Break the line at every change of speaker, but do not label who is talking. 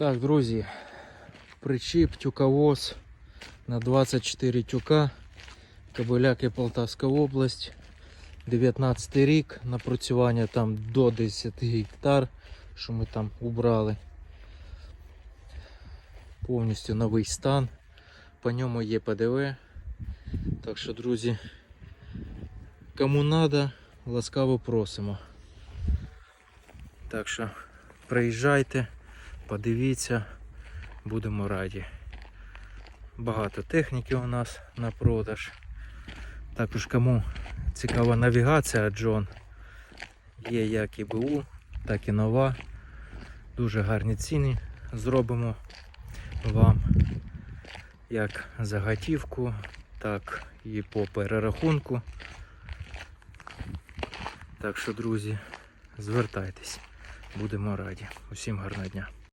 Так, друзі, причіп, тюковоз на 24 тюка, Кобиляки Полтавська область, 19 рік, напрацювання там до 10 гектар, що ми там убрали. Повністю новий стан, по ньому є ПДВ. Так що, друзі, кому надо, ласкаво просимо. Так що приїжджайте, подивіться, будемо раді. Багато техніки у нас на продаж. Також кому цікава навігація Джон, є як і БУ, так і нова. Дуже гарні ціни зробимо вам як за готівку, так і по перерахунку. Так що, друзі, звертайтесь, будемо раді. Усім гарного дня.